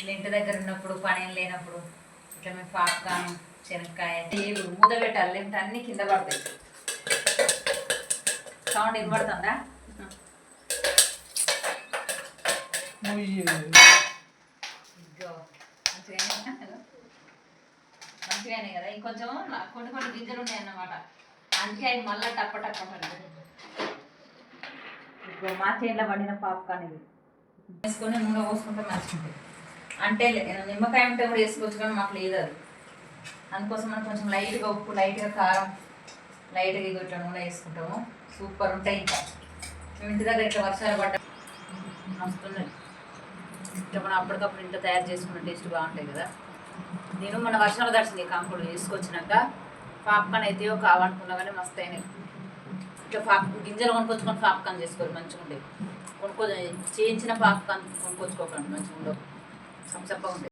ఇట్లా ఇంటి దగ్గర ఉన్నప్పుడు పని ఏం లేనప్పుడు ఇట్లా మేము పాప్కార్న్ శనక్కాయ ఏవి మూత పెట్టాలి లేకపోతే అన్నీ కింద పడతాయి. సౌండ్ వినబడుతుందా? మంచిగానే కదా? ఇంకొంచెం కొన్ని కొన్ని గింజలు ఉన్నాయి అన్నమాట అందుకే అవి మళ్ళీ టప్ప టప్ప మా చేతిలో పడిన పాప్కార్న్ ఇది. వేసుకొని నూనె పోసుకుంటే మంచిగా అంటే నిమ్మకాయ ఉంటే కూడా వేసుకోవచ్చు కానీ మాకు లేదు అది. అందుకోసం మనం కొంచెం లైట్గా ఉప్పు లైట్గా కారం లైట్గా ఇది ఇట్లా నూనె వేసుకుంటాము. సూపర్ ఉంటాయి ఇంకా. మేము ఇంటి దగ్గర ఇట్లా వర్షాలు పడ్డ వస్తున్నాయి. ఇట్లా మనం అప్పటికప్పుడు ఇంట్లో తయారు చేసుకున్న టేస్ట్ బాగుంటాయి కదా. నేను మన వర్షాలు దర్శనం కాంపౌండ్ వేసుకొచ్చినాక పాప్కార్న్ అయితే కావాలనుకున్నా కానీ మస్తు అయినాయి. ఇట్లా పాప్ గింజలు కొనుక్కొచ్చుకొని పాప్కార్న్ చేసుకోవాలి మంచిగా ఉండేవి కొనుక్కో చేయించిన పాప్కార్న్ కొనుక్కొచ్చుకోకండి మంచిగా ఉండవు సంసప్ప ఉంటాయి